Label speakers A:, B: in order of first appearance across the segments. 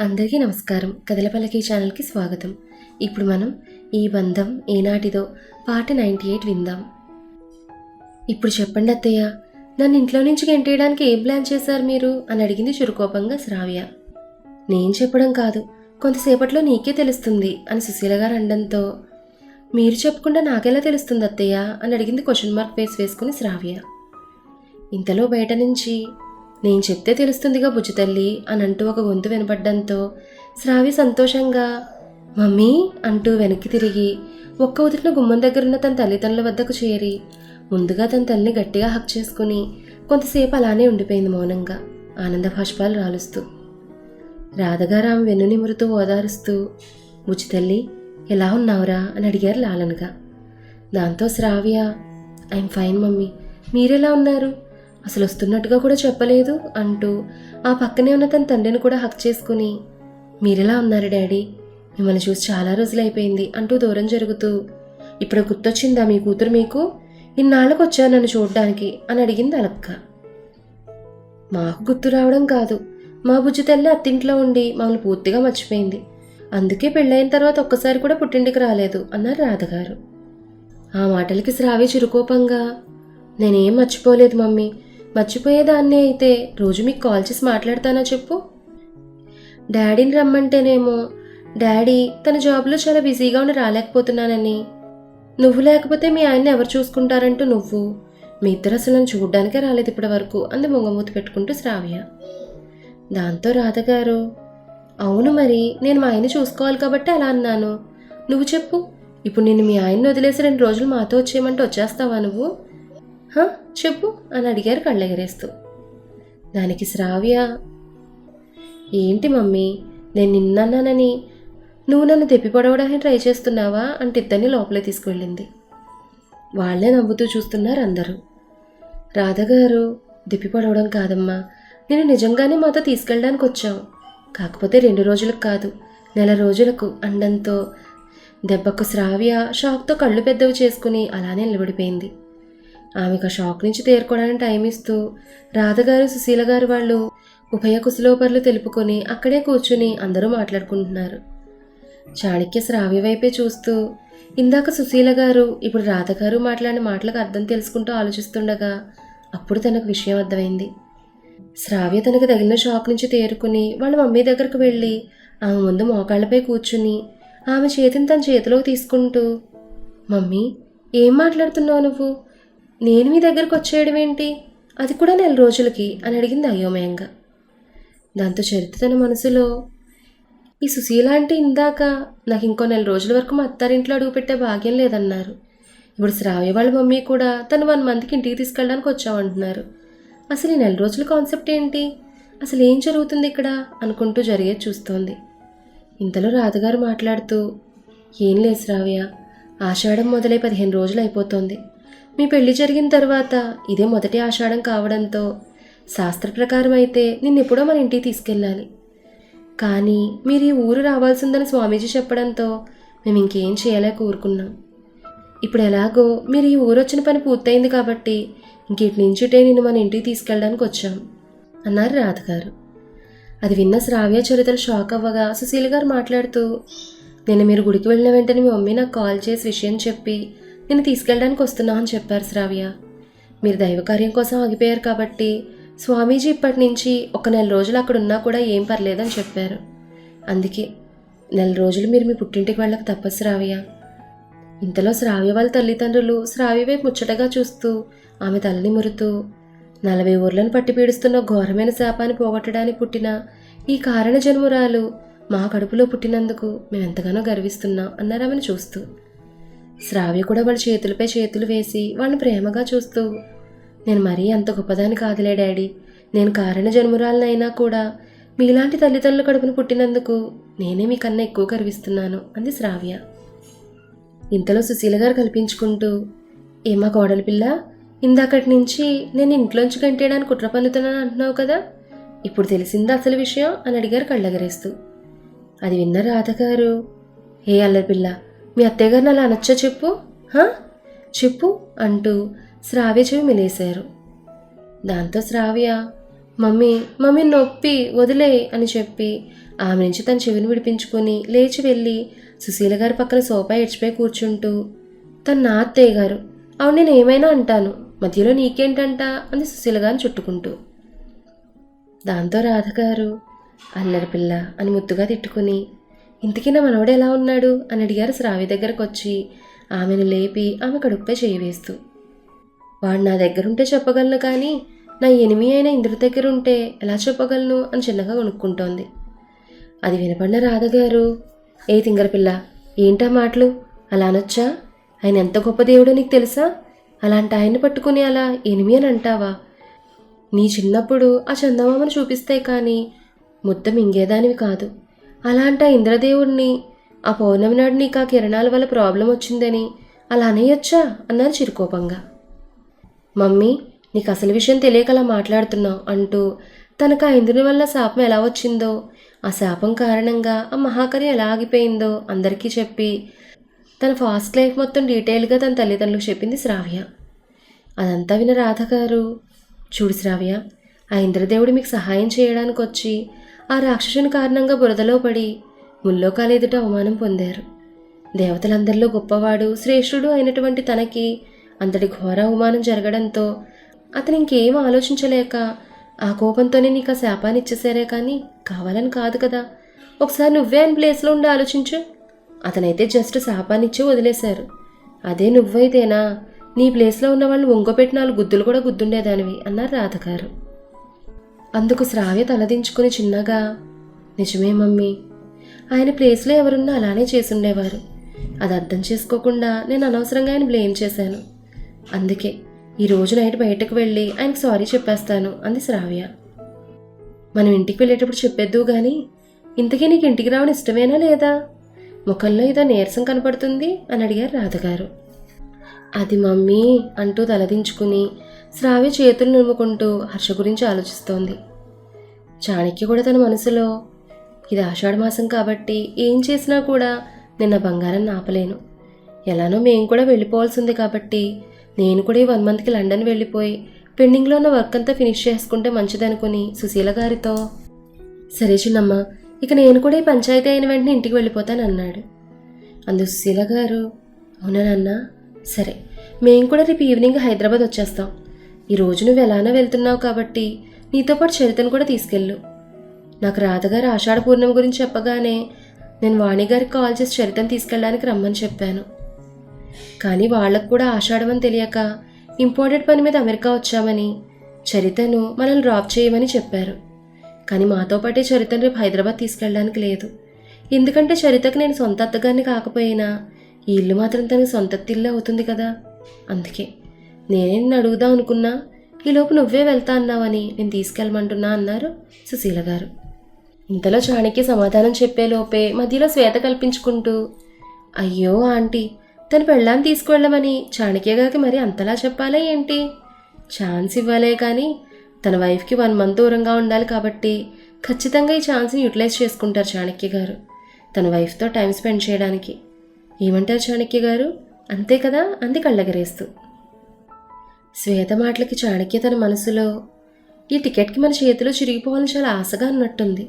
A: అందరికీ నమస్కారం. కథలపల్లకి ఛానల్కి స్వాగతం. ఇప్పుడు మనం ఈ బంధం ఏనాటిదో పాట నైంటీ ఎయిట్ విందాం. ఇప్పుడు చెప్పండి అత్తయ్య నన్ను ఇంట్లో నుంచి గెంటేయడానికి ఏం ప్లాన్ చేశారు మీరు? అని అడిగింది చురుకోపంగా శ్రావ్య. నేను చెప్పడం కాదు కొంతసేపట్లో నీకే తెలుస్తుంది అని సుశీల గారు అనడంతో. మీరు చెప్పకుండా నాకెలా తెలుస్తుంది అత్తయ్య? అని అడిగింది క్వశ్చన్ మార్క్ ఫేస్ వేసుకుని శ్రావ్య. ఇంతలో బయట నుంచి నేను చెప్తే తెలుస్తుందిగా బుజ్జితల్లి అని అంటూ ఒక గొంతు వినపడ్డంతో. శ్రావి సంతోషంగా మమ్మీ అంటూ వెనక్కి తిరిగి ఒక్క ఉదిరిన గుమ్మం దగ్గరున్న తన తల్లిదండ్రుల వద్దకు చేరి ముందుగా తన తల్లిని గట్టిగా హక్ చేసుకుని కొంతసేపు అలానే ఉండిపోయింది మౌనంగా ఆనంద భాష్పాలు రాలుస్తూ. రాధగారు ఆమె వెన్ను నిమురుతూ ఓదారుస్తూ బుజ్జితల్లి ఎలా ఉన్నావురా? అని అడిగారు లాలన్గా. దాంతో శ్రావ్య ఐఎమ్ ఫైన్ మమ్మీ మీరెలా ఉన్నారు? అసలు వస్తున్నట్టుగా కూడా చెప్పలేదు అంటూ ఆ పక్కనే ఉన్న తన తండ్రిని కూడా హక్ చేసుకుని మీరెలా ఉన్నారు డాడీ? మిమ్మల్ని చూసి చాలా రోజులైపోయింది అంటూ దూరం జరుగుతూ ఇప్పుడు గుర్తొచ్చిందా మీ కూతురు మీకు? ఇన్నాళ్ళకు వచ్చాను నన్ను చూడడానికి అని అడిగింది అలక్క. మాకు గుర్తు రావడం కాదు. మా బుజ్జి తల్లి అత్తింట్లో ఉండి మమ్మల్ని పూర్తిగా మర్చిపోయింది. అందుకే పెళ్ళైన తర్వాత ఒక్కసారి కూడా పుట్టింటికి రాలేదు అన్నారు రాధగారు. ఆ మాటలకి శ్రావ్య చురుకోపంగా నేనేం మర్చిపోలేదు మమ్మీ. మర్చిపోయేదాన్నే అయితే రోజు మీకు కాల్ చేసి మాట్లాడతానా చెప్పు? డాడీని రమ్మంటేనేమో డాడీ తన జాబ్లో చాలా బిజీగా ఉండి రాలేకపోతున్నానని. నువ్వు లేకపోతే మీ ఆయన్ని ఎవరు చూసుకుంటారంటూ నువ్వు? మీ ఇద్దరు అసలు నన్ను చూడ్డానికే రాలేదు ఇప్పటి వరకు అంది ముంగమూతి పెట్టుకుంటూ శ్రావ్య. దాంతో రాధగారు అవును మరి నేను మా ఆయన్ని చూసుకోవాలి కాబట్టి అలా అన్నాను. నువ్వు చెప్పు ఇప్పుడు నేను మీ ఆయన్ని వదిలేసి రెండు రోజులు మాతో వచ్చేయమంటే వచ్చేస్తావా నువ్వు? హా చెప్పు అని అడిగారు కళ్ళెగరేస్తూ. దానికి శ్రావ్య. ఏంటి మమ్మీ నేను నిన్నన్నానని నువ్వు నన్ను తెప్పిపడవడానికి ట్రై చేస్తున్నావా? అంటే ఇద్దరిని లోపలే తీసుకువెళ్ళింది. వాళ్ళే నవ్వుతూ చూస్తున్నారు అందరూ. రాధగారు దిప్పి కాదమ్మా. నేను నిజంగానే మాతో తీసుకెళ్ళడానికి వచ్చాం. కాకపోతే రెండు రోజులకు కాదు నెల రోజులకు అండంతో దెబ్బకు శ్రావ్య షాక్తో కళ్ళు పెద్దవి చేసుకుని అలానే నిలబడిపోయింది. ఆమెకు షాక్ నుంచి తేరుకోవడానికి టైం ఇస్తూ రాధగారు సుశీల గారు వాళ్ళు ఉభయ కుశలోపర్లు తెలుపుకొని అక్కడే కూర్చుని అందరూ మాట్లాడుకుంటున్నారు. చాణక్య శ్రావ్య వైపే చూస్తూ ఇందాక సుశీల గారు ఇప్పుడు రాధగారు మాట్లాడిన మాటలకు అర్థం తెలుసుకుంటూ ఆలోచిస్తుండగా అప్పుడు తనకు విషయం అర్థమైంది. శ్రావ్య తనకు తగిలిన షాక్ నుంచి తేరుకుని వాళ్ళ మమ్మీ దగ్గరకు వెళ్ళి ఆమె ముందు మోకాళ్ళపై కూర్చుని ఆమె చేతిని తన చేతిలోకి తీసుకుంటూ మమ్మీ ఏం మాట్లాడుతున్నావు నువ్వు? నేను మీ దగ్గరకు వచ్చేయడం ఏంటి? అది కూడా నెల రోజులకి అని అడిగింది అయోమయంగా. దాంతో చరిత్ర తన మనసులో ఈ సుశీల అంటే ఇందాక నాకు ఇంకో నెల రోజుల వరకు మా అత్తారింట్లో అడుగుపెట్టే భాగ్యం లేదన్నారు. ఇప్పుడు శ్రావ్య వాళ్ళ మమ్మీ కూడా తను వన్ మంత్కి ఇంటికి తీసుకెళ్ళడానికి వచ్చామంటున్నారు. అసలు ఈ నెల రోజుల కాన్సెప్ట్ ఏంటి? అసలు ఏం జరుగుతుంది ఇక్కడ? అనుకుంటూ జరిగేది చూస్తోంది. ఇంతలో రాధగారు మాట్లాడుతూ ఏం లేదు శ్రావ్య ఆషాఢం మొదలై పదిహేను రోజులు అయిపోతుంది. మీ పెళ్ళి జరిగిన తర్వాత ఇదే మొదటి ఆషాఢం కావడంతో శాస్త్ర ప్రకారం అయితే నిన్నెప్పుడో మన ఇంటికి తీసుకెళ్ళాలి. కానీ మీరు ఈ ఊరు రావాల్సిందని స్వామీజీ చెప్పడంతో మేము ఇంకేం చేయలేక ఊరుకున్నాం ఇప్పుడు ఎలాగో మీరు ఈ ఊరు వచ్చిన పని పూర్తయింది కాబట్టి ఇంకిటి నుంచుటే నిన్ను మన ఇంటికి తీసుకెళ్ళడానికి వచ్చాం అన్నారు రాధగారు. అది విన్న శ్రావ్య చరిత్ర షాక్ అవ్వగా సుశీల గారు మాట్లాడుతూ నేను మీరు గుడికి వెళ్ళిన వెంటనే మీ మమ్మీ నాకు కాల్ చేసి విషయం చెప్పి నేను తీసుకెళ్ళడానికి వస్తున్నా అని చెప్పారు శ్రావ్య. మీరు దైవకార్యం కోసం ఆగిపోయారు కాబట్టి స్వామీజీ ఇప్పటి నుంచి ఒక నెల రోజులు అక్కడ ఉన్నా కూడా ఏం పర్లేదని చెప్పారు. అందుకే నెల రోజులు మీరు మీ పుట్టింటికి వెళ్ళక తప్పదు శ్రావ్య. ఇంతలో శ్రావ్య వాళ్ళ తల్లిదండ్రులు శ్రావ్య వైపు ముచ్చటగా చూస్తూ ఆమె తల్లిని మురుతూ నలభై ఊర్లను పట్టి పీడుస్తున్న ఘోరమైన శాపాన్ని పోగొట్టడానికి పుట్టిన ఈ కారణ జన్మురాలు మా కడుపులో పుట్టినందుకు మేము ఎంతగానో గర్విస్తున్నాం అన్నారు ఆమెను చూస్తూ. శ్రావ్య కూడా వాళ్ళ చేతులపై చేతులు వేసి వాళ్ళని ప్రేమగా చూస్తూ నేను మరీ అంత గొప్పదాని కాదులే డాడీ. నేను కారణ జన్మురాలనైనా కూడా మీలాంటి తల్లిదండ్రుల కడుపును పుట్టినందుకు నేనే మీకన్నా ఎక్కువ గర్విస్తున్నాను అంది శ్రావ్య. ఇంతలో సుశీల గారు కల్పించుకుంటూ ఏమా కోడలి పిల్ల ఇందాకటి నుంచి నేను ఇంట్లోంచి గంటేయడానికి కుట్ర పన్నుతున్నాను అంటున్నావు కదా? ఇప్పుడు తెలిసిందా అసలు విషయం? అని అడిగారు కళ్ళగరేస్తూ. అది విన్న రాధగారు ఏ అల్లరి పిల్ల మీ అత్తయ్యగారిని అలా అనొచ్చా చెప్పు? చెప్పు అంటూ శ్రావ్య చెవి మిలేశారు. దాంతో శ్రావ్య మమ్మీ మమ్మీ నొప్పి వదిలే అని చెప్పి ఆమె నుంచి తన చెవిని విడిపించుకొని లేచి వెళ్ళి సుశీల గారి పక్కన సోఫా ఎడ్చిపోయి కూర్చుంటూ తను నా అత్తయ్య గారు అవును నేను ఏమైనా అంటాను మధ్యలో నీకేంటంట? అంది సుశీల గారిని చుట్టుకుంటూ. దాంతో రాధగారు అల్లరి పిల్ల అని ముద్దుగా తిట్టుకుని ఇంతకీ నా మనవడు ఎలా ఉన్నాడు? అని అడిగారు శ్రావి దగ్గరకు వచ్చి ఆమెను లేపి ఆమె కడుపుపై చేయివేస్తూ వాడు నా దగ్గరుంటే చెప్పగలను కానీ నా ఎనిమి అయిన ఇంద్రుడి దగ్గర ఉంటే ఎలా చెప్పగలను అని చిన్నగా కొనుక్కుంటోంది. అది వినపడిన రాధగారు ఏ తింగరపిల్ల ఏంటా మాటలు? అలా అనొచ్చా? ఆయన ఎంత గొప్ప దేవుడో నీకు తెలుసా? అలాంటి ఆయన్ని పట్టుకుని అలా ఎనిమి అని అంటావా? నీ చిన్నప్పుడు ఆ చందమామను చూపిస్తే కానీ ముద్ద మింగేదానివి కాదు. అలాంట ఆ ఇంద్రదేవుడిని ఆ పౌర్ణమి నాడు నీకు ఆ కిరణాల వల్ల ప్రాబ్లం వచ్చిందని అలా అనేయొచ్చా? అన్నారు చిరుకోపంగా. మమ్మీ నీకు అసలు విషయం తెలియక అలా మాట్లాడుతున్నావు అంటూ తనకు ఆ ఇంద్రుని వల్ల శాపం ఎలా వచ్చిందో ఆ శాపం కారణంగా ఆ మహాకర్యం ఎలా ఆగిపోయిందో అందరికీ చెప్పి తన ఫాస్ట్ లైఫ్ మొత్తం డీటెయిల్గా తన తల్లిదండ్రులకు చెప్పింది శ్రావ్య. అదంతా విన రాధ గారు చూడు శ్రావ్య ఆ ఇంద్రదేవుడు మీకు సహాయం చేయడానికి వచ్చి ఆ రాక్షసుని కారణంగా బురదలో పడి ముల్లోకాల ఎదుట అవమానం పొందారు. దేవతలందరిలో గొప్పవాడు శ్రేష్ఠుడు అయినటువంటి తనకి అంతటి ఘోర అవమానం జరగడంతో అతను ఇంకేం ఆలోచించలేక ఆ కోపంతోనే నీకు ఆ శాపాన్ని ఇచ్చేసారే కానీ కావాలని కాదు కదా. ఒకసారి నువ్వే ఆయన ప్లేస్లో ఉండి ఆలోచించు. అతనైతే జస్ట్ శాపాన్ని ఇచ్చి వదిలేశారు. అదే నువ్వైతేనా? నీ ప్లేస్లో ఉన్న వాళ్ళు ఒంగోపెట్టిన వాళ్ళు గుద్దులు కూడా గుద్దుండేదానివి అన్నారు రాధగారు. అందుకు శ్రావ్య తలదించుకుని చిన్నగా నిజమే మమ్మీ. ఆయన ప్లేస్లో ఎవరున్నా అలానే చేసుండేవారు. అది అర్థం చేసుకోకుండా నేను అనవసరంగా ఆయన బ్లేమ్ చేశాను. అందుకే ఈ రోజు నైట్ బయటకు వెళ్ళి ఆయనకు సారీ చెప్పేస్తాను అంది శ్రావ్య. మనం ఇంటికి వెళ్ళేటప్పుడు చెప్పేద్దు కానీ ఇంతకీ నీకు ఇంటికి రావడం ఇష్టమేనా లేదా? ముఖంలో ఏదో నీరసం కనపడుతుంది అని అడిగారు రాధగారు. అది మమ్మీ అంటూ తలదించుకుని శ్రావ్య చేతులు నిమ్ముకుంటూ హర్ష గురించి ఆలోచిస్తోంది. చాణక్య కూడా తన మనసులో ఇది ఆషాఢ మాసం కాబట్టి ఏం చేసినా కూడా నిన్న బంగారం ఆపలేను ఎలానో మేము కూడా వెళ్ళిపోవాల్సింది కాబట్టి నేను కూడా ఈ వన్ మంత్కి లండన్ వెళ్ళిపోయి పెండింగ్లో ఉన్న వర్క్ అంతా ఫినిష్ చేసుకుంటే మంచిదనుకుని సుశీల గారితో సరే చిన్నమ్మ ఇక నేను కూడా ఈ పంచాయతీ అయిన వెంటనే ఇంటికి వెళ్ళిపోతాను అన్నాడు. అందు సుశీల గారు అవునా నాన్న? సరే మేము కూడా రేపు ఈవినింగ్ హైదరాబాద్ వచ్చేస్తాం. ఈ రోజు నువ్వు ఎలానో వెళ్తున్నావు కాబట్టి నీతో పాటు చరితను కూడా తీసుకెళ్ళు. నాకు రాధగారు ఆషాఢ పూర్ణిమ గురించి చెప్పగానే నేను వాణిగారికి కాల్ చేసి చరితను తీసుకెళ్ళడానికి రమ్మని చెప్పాను. కానీ వాళ్ళకు కూడా ఆషాఢం అని తెలియక ఇంపార్టెంట్ పని మీద అమెరికా వచ్చామని చరితను మనల్ని డ్రాప్ చేయమని చెప్పారు. కానీ మాతో పాటే చరితను రేపు హైదరాబాద్ తీసుకెళ్ళడానికి లేదు. ఎందుకంటే చరితకు నేను సొంత అత్తగారిని కాకపోయినా ఈ ఇల్లు మాత్రం తనకి సొంత ఇల్లు అవుతుంది కదా. అందుకే నేనే అడుగుదాం అనుకున్నా? ఈలోపు నువ్వే వెళ్తా అన్నావని నేను తీసుకెళ్ళమంటున్నా అన్నారు సుశీల గారు. ఇంతలో చాణక్య సమాధానం చెప్పే లోపే మధ్యలో శ్వేత కల్పించుకుంటూ అయ్యో ఆంటీ తన పెళ్ళాన్ని తీసుకువెళ్ళమని చాణక్య గారికి మరి అంతలా చెప్పాలా ఏంటి? ఛాన్స్ ఇవ్వాలే కానీ తన వైఫ్కి వన్ మంత్ దూరంగా ఉండాలి కాబట్టి ఖచ్చితంగా ఈ ఛాన్స్ని యూటిలైజ్ చేసుకుంటారు చాణక్య గారు తన వైఫ్తో టైం స్పెండ్ చేయడానికి. ఏమంటారు చాణక్య గారు? అంతే కదా? అంది కళ్ళగరేస్తూ. శ్వేత మాటలకి చాణక్య తన మనసులో ఈ టికెట్కి మన చేతిలో చిరిగిపోవాలని చాలా ఆశగా అన్నట్టుంది.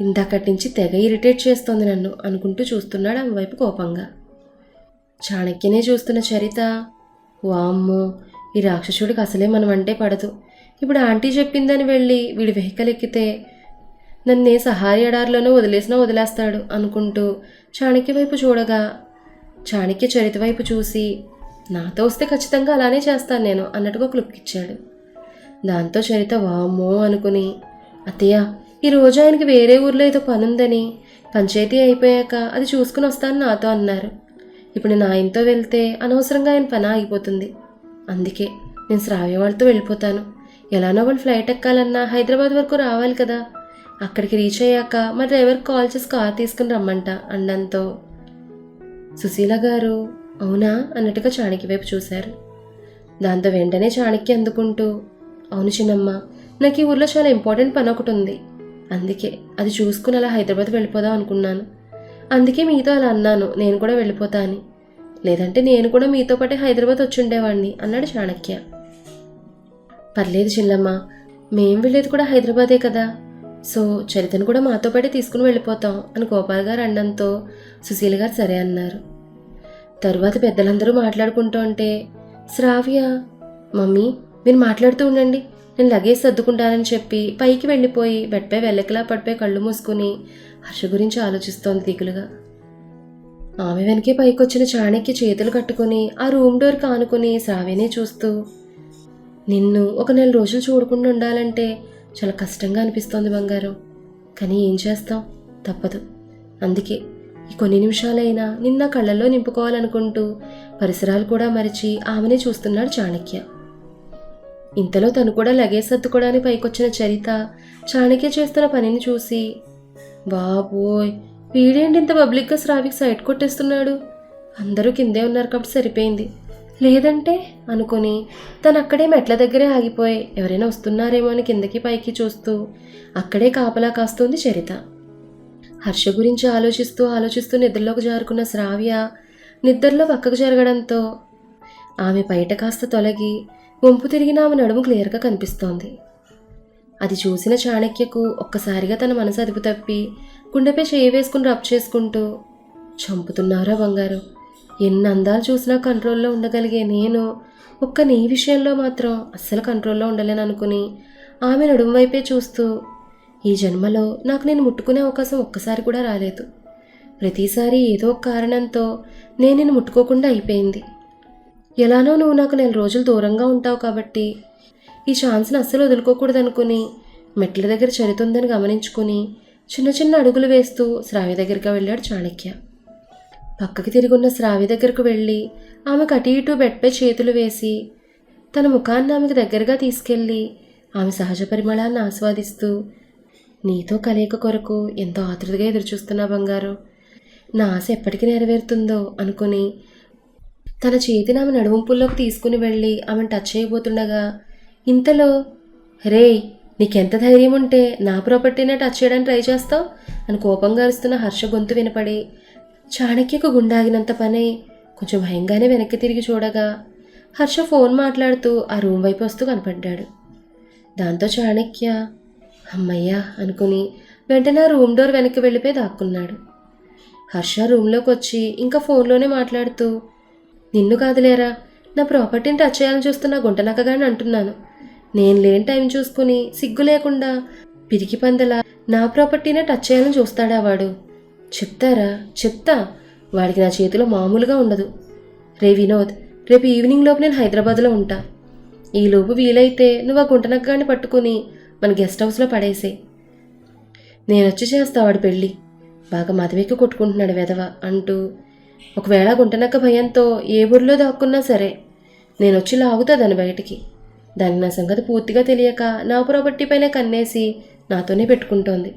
A: ఇందాకటి నుంచి తెగ ఇరిటేట్ చేస్తోంది నన్ను అనుకుంటూ చూస్తున్నాడు ఆమె వైపు కోపంగా. చాణక్యనే చూస్తున్న చరిత వామ్మో ఈ రాక్షసుడికి అసలే మనం అంటే పడదు. ఇప్పుడు ఆంటీ చెప్పిందని వెళ్ళి వీడి వెహికల్ ఎక్కితే నన్నే సహాయ ఎడారిలోనో వదిలేసినా వదిలేస్తాడు అనుకుంటూ చాణక్య వైపు చూడగా చాణక్య చరిత వైపు చూసి నాతో వస్తే ఖచ్చితంగా అలానే చేస్తాను నేను అన్నట్టుగా ఒక లుక్ ఇచ్చాడు. దాంతో చరిత వామ్మో అనుకుని అత్తయ్య ఈ రోజు ఆయనకి వేరే ఊర్లో ఏదో పనుందని పంచాయతీ అయిపోయాక అది చూసుకుని వస్తాను నాతో అన్నారు. ఇప్పుడు నేను ఆయనతో వెళ్తే అనవసరంగా ఆయన పని ఆగిపోతుంది. అందుకే నేను శ్రావ్య వాళ్ళతో వెళ్ళిపోతాను. ఎలానో వాళ్ళు ఫ్లైట్ ఎక్కాలన్నా హైదరాబాద్ వరకు రావాలి కదా. అక్కడికి రీచ్ అయ్యాక మా డ్రైవర్కి కాల్ చేసి కార్ తీసుకుని రమ్మంట అండంతో సుశీల గారు అవునా? అన్నట్టుగా చాణక్య వైపు చూశారు. దాంతో వెంటనే చాణక్య అందుకుంటూ అవును చిన్నమ్మ నాకు ఈ ఊర్లో చాలా ఇంపార్టెంట్ పని ఒకటి ఉంది. అందుకే అది చూసుకుని అలా హైదరాబాద్ వెళ్ళిపోదాం అనుకున్నాను. అందుకే మీతో అలా అన్నాను నేను కూడా వెళ్ళిపోతా అని. లేదంటే నేను కూడా మీతో పాటే హైదరాబాద్ వచ్చుండేవాడిని అన్నాడు చాణక్య. పర్లేదు చిన్నమ్మ మేం వెళ్ళేది కూడా హైదరాబాదే కదా. సో చరితను కూడా మాతో పాటే తీసుకుని వెళ్ళిపోతాం అని గోపాల్ గారు అనడంతో సుశీల్ గారు సరే అన్నారు. తరువాత పెద్దలందరూ మాట్లాడుకుంటూ ఉంటే శ్రావ్య మమ్మీ మీరు మాట్లాడుతూ ఉండండి. నేను లగేజ్ సర్దుకుంటానని చెప్పి పైకి వెళ్ళిపోయి బెడ్పై వెళ్ళకలా పడిపోయి కళ్ళు మూసుకుని హర్ష గురించి ఆలోచిస్తోంది దిగులుగా. ఆమె వెనకే పైకొచ్చిన చాణక్య చేతులు కట్టుకుని ఆ రూమ్ డోర్ కానుకుని శ్రావ్యనే చూస్తూ నిన్ను ఒక నెల రోజులు చూడకుండా ఉండాలంటే చాలా కష్టంగా అనిపిస్తోంది బంగారం. కానీ ఏం చేస్తాం? తప్పదు. అందుకే కొన్ని నిమిషాలైనా నిన్న కళ్ళల్లో నింపుకోవాలనుకుంటూ పరిసరాలు కూడా మరిచి ఆమెనే చూస్తున్నాడు చాణక్య. ఇంతలో తను కూడా లగేజ్ సర్దుకోవడానికి పైకొచ్చిన చరిత చాణక్య చేస్తున్న పనిని చూసి బాబోయ్ వీడేంటి ఇంత పబ్లిక్గా శ్రావిక్ సైట్ కొట్టేస్తున్నాడు? అందరూ కిందే ఉన్నారు కాబట్టి సరిపోయింది. లేదంటే అనుకుని తను అక్కడే మెట్ల దగ్గరే ఆగిపోయి ఎవరైనా వస్తున్నారేమో అని కిందకి పైకి చూస్తూ అక్కడే కాపలా కాస్తుంది చరిత. హర్ష గురించి ఆలోచిస్తూ ఆలోచిస్తూ నిద్రలోకి జారుకున్న శ్రావ్య నిద్రలో పక్కకు జరగడంతో ఆమె బయట కాస్త తొలగి వంపు తిరిగిన ఆమె నడుము క్లియర్గా కనిపిస్తోంది. అది చూసిన చాణక్యకు ఒక్కసారిగా తన మనసు అదుపు తప్పి గుండెపై చేయి వేసుకుని రబ్ చేసుకుంటూ చంపుతున్నారా బంగారు? ఎన్ని అందాలు చూసినా కంట్రోల్లో ఉండగలిగే నేను ఒక్క నీ విషయంలో మాత్రం అస్సలు కంట్రోల్లో ఉండలేననుకుని ఆమె నడుము వైపే చూస్తూ ఈ జన్మలో నాకు నేను ముట్టుకునే అవకాశం ఒక్కసారి కూడా రాలేదు. ప్రతిసారి ఏదో ఒక కారణంతో నేను నిన్ను ముట్టుకోకుండా అయిపోయింది. ఎలానో నువ్వు నాకు నెల రోజులు దూరంగా ఉంటావు కాబట్టి ఈ ఛాన్స్ని అస్సలు వదులుకోకూడదనుకుని మెట్ల దగ్గర చనితుందని గమనించుకుని చిన్న చిన్న అడుగులు వేస్తూ శ్రావ్య దగ్గరికి వెళ్ళాడు చాణక్య. పక్కకి తిరిగి ఉన్న శ్రావ్య దగ్గరకు వెళ్ళి ఆమెకు అటు ఇటు బెడ్పై చేతులు వేసి తన ముఖాన్ని ఆమెకు దగ్గరగా తీసుకెళ్ళి ఆమె సహజ పరిమళాన్ని ఆస్వాదిస్తూ నీతో కలయిక కొరకు ఎంతో ఆతృతగా ఎదురుచూస్తున్నా బంగారు. నా ఆశ ఎప్పటికీ నెరవేరుతుందో అనుకుని తన చేతిని ఆమె నడుముపుల్లోకి తీసుకుని వెళ్ళి ఆమెను టచ్ చేయబోతుండగా ఇంతలో రేయ్ నీకెంత ధైర్యం ఉంటే నా ప్రాపర్టీనే టచ్ చేయడానికి ట్రై చేస్తావు? అని కోపంగా అరుస్తున్న హర్ష గొంతు వినపడి చాణక్యకు గుండాగినంత పనే కొంచెం భయంగానే వెనక్కి తిరిగి చూడగా హర్ష ఫోన్ మాట్లాడుతూ ఆ రూమ్ వైపు వస్తూ కనపడ్డాడు. దాంతో చాణక్య అమ్మయ్యా అనుకుని వెంటనే రూమ్ డోర్ వెనక్కి వెళ్ళిపోయి దాక్కున్నాడు. హర్ష రూమ్లోకి వచ్చి ఇంకా ఫోన్లోనే మాట్లాడుతూ నిన్ను కాదులేరా నా ప్రాపర్టీని టచ్ చేయాలని చూస్తున్న గుంటనక్కగాని అంటున్నాను. నేను లేని టైం చూసుకుని సిగ్గు లేకుండా పిరికి పందల నా ప్రాపర్టీనే టచ్ చేయాలని చూస్తాడా వాడు? చెప్తారా? చెప్తా. వాడికి నా చేతిలో మామూలుగా ఉండదు. రే వినోద్ రేపు ఈవినింగ్ లోపు నేను హైదరాబాద్లో ఉంటా. ఈలోపు వీలైతే నువ్వు ఆ గుంటనక్కగాని పట్టుకుని మన గెస్ట్ హౌస్లో పడేసే. నేను వచ్చి చేస్తా వాడి పెళ్ళి. బాగా మదవెక్కి కొట్టుకుంటున్నాడు వెధవ అంటూ ఒకవేళ గుంటనక్క భయంతో ఏ ఊరిలో దాక్కున్నా సరే నేను వచ్చి లాగుతా దాని బయటికి. దానికి నా సంగతి పూర్తిగా తెలియక నా ప్రాపర్టీ పైన కన్నేసి నాతోనే పెట్టుకుంటోంది.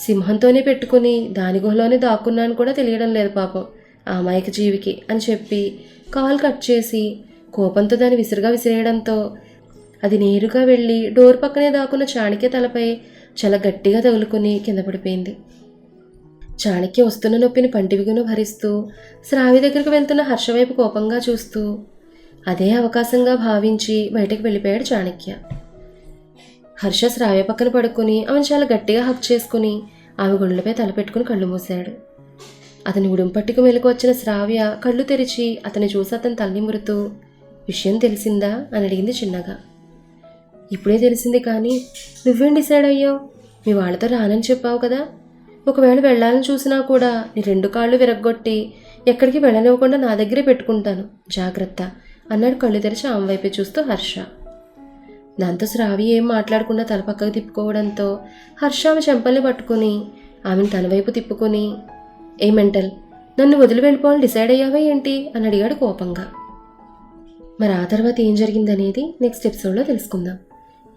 A: సింహంతోనే పెట్టుకుని దాని గుహలోనే దాక్కున్నాను కూడా తెలియడం లేదు పాపం. ఆ అమాయక జీవికి అని చెప్పి కాల్ కట్ చేసి కోపంతో దాన్ని విసిరుగా విసిరేయడంతో అది నేరుగా వెళ్ళి డోర్ పక్కనే దాక్కున్న చాణక్య తలపై చాలా గట్టిగా తగులుకుని కింద పడిపోయింది. చాణక్య వస్తున్న నొప్పిని పంటివిగును భరిస్తూ శ్రావి దగ్గరకు వెళ్తున్న హర్ష వైపు కోపంగా చూస్తూ అదే అవకాశంగా భావించి బయటకు వెళ్ళిపోయాడు చాణక్య. హర్ష శ్రావ్య పక్కన పడుకుని ఆమెను చాలా గట్టిగా హక్ చేసుకుని ఆమె గుండెలపై తలపెట్టుకుని కళ్ళు మూశాడు. అతని ఉడుం పట్టుకు మెలకు వచ్చిన శ్రావ్య కళ్ళు తెరిచి అతని చూసి అతని తల్లిమురుతూ విషయం తెలిసిందా? అని అడిగింది చిన్నగా. ఇప్పుడే తెలిసింది కానీ నువ్వేం డిసైడ్ అయ్యావు? మీ వాళ్ళతో రానని చెప్పావు కదా. ఒకవేళ వెళ్ళాలని చూసినా కూడా నీ రెండు కాళ్ళు విరగ్గొట్టి ఎక్కడికి వెళ్ళనివ్వకుండా నా దగ్గరే పెట్టుకుంటాను. జాగ్రత్త అన్నాడు కళ్ళు తెరిచి ఆమె వైపే చూస్తూ హర్ష. దాంతో శ్రావి ఏం మాట్లాడకుండా తల పక్కకు తిప్పుకోవడంతో హర్ష ఆమె చెంపల్ని పట్టుకుని ఆమెను తన వైపు తిప్పుకొని ఏ మెంటల్ నన్ను వదిలి వెళ్ళిపోవాలని డిసైడ్ అయ్యావా ఏంటి? అని అడిగాడు కోపంగా. మరి ఆ తర్వాత ఏం జరిగిందనేది నెక్స్ట్ ఎపిసోడ్లో తెలుసుకుందాం.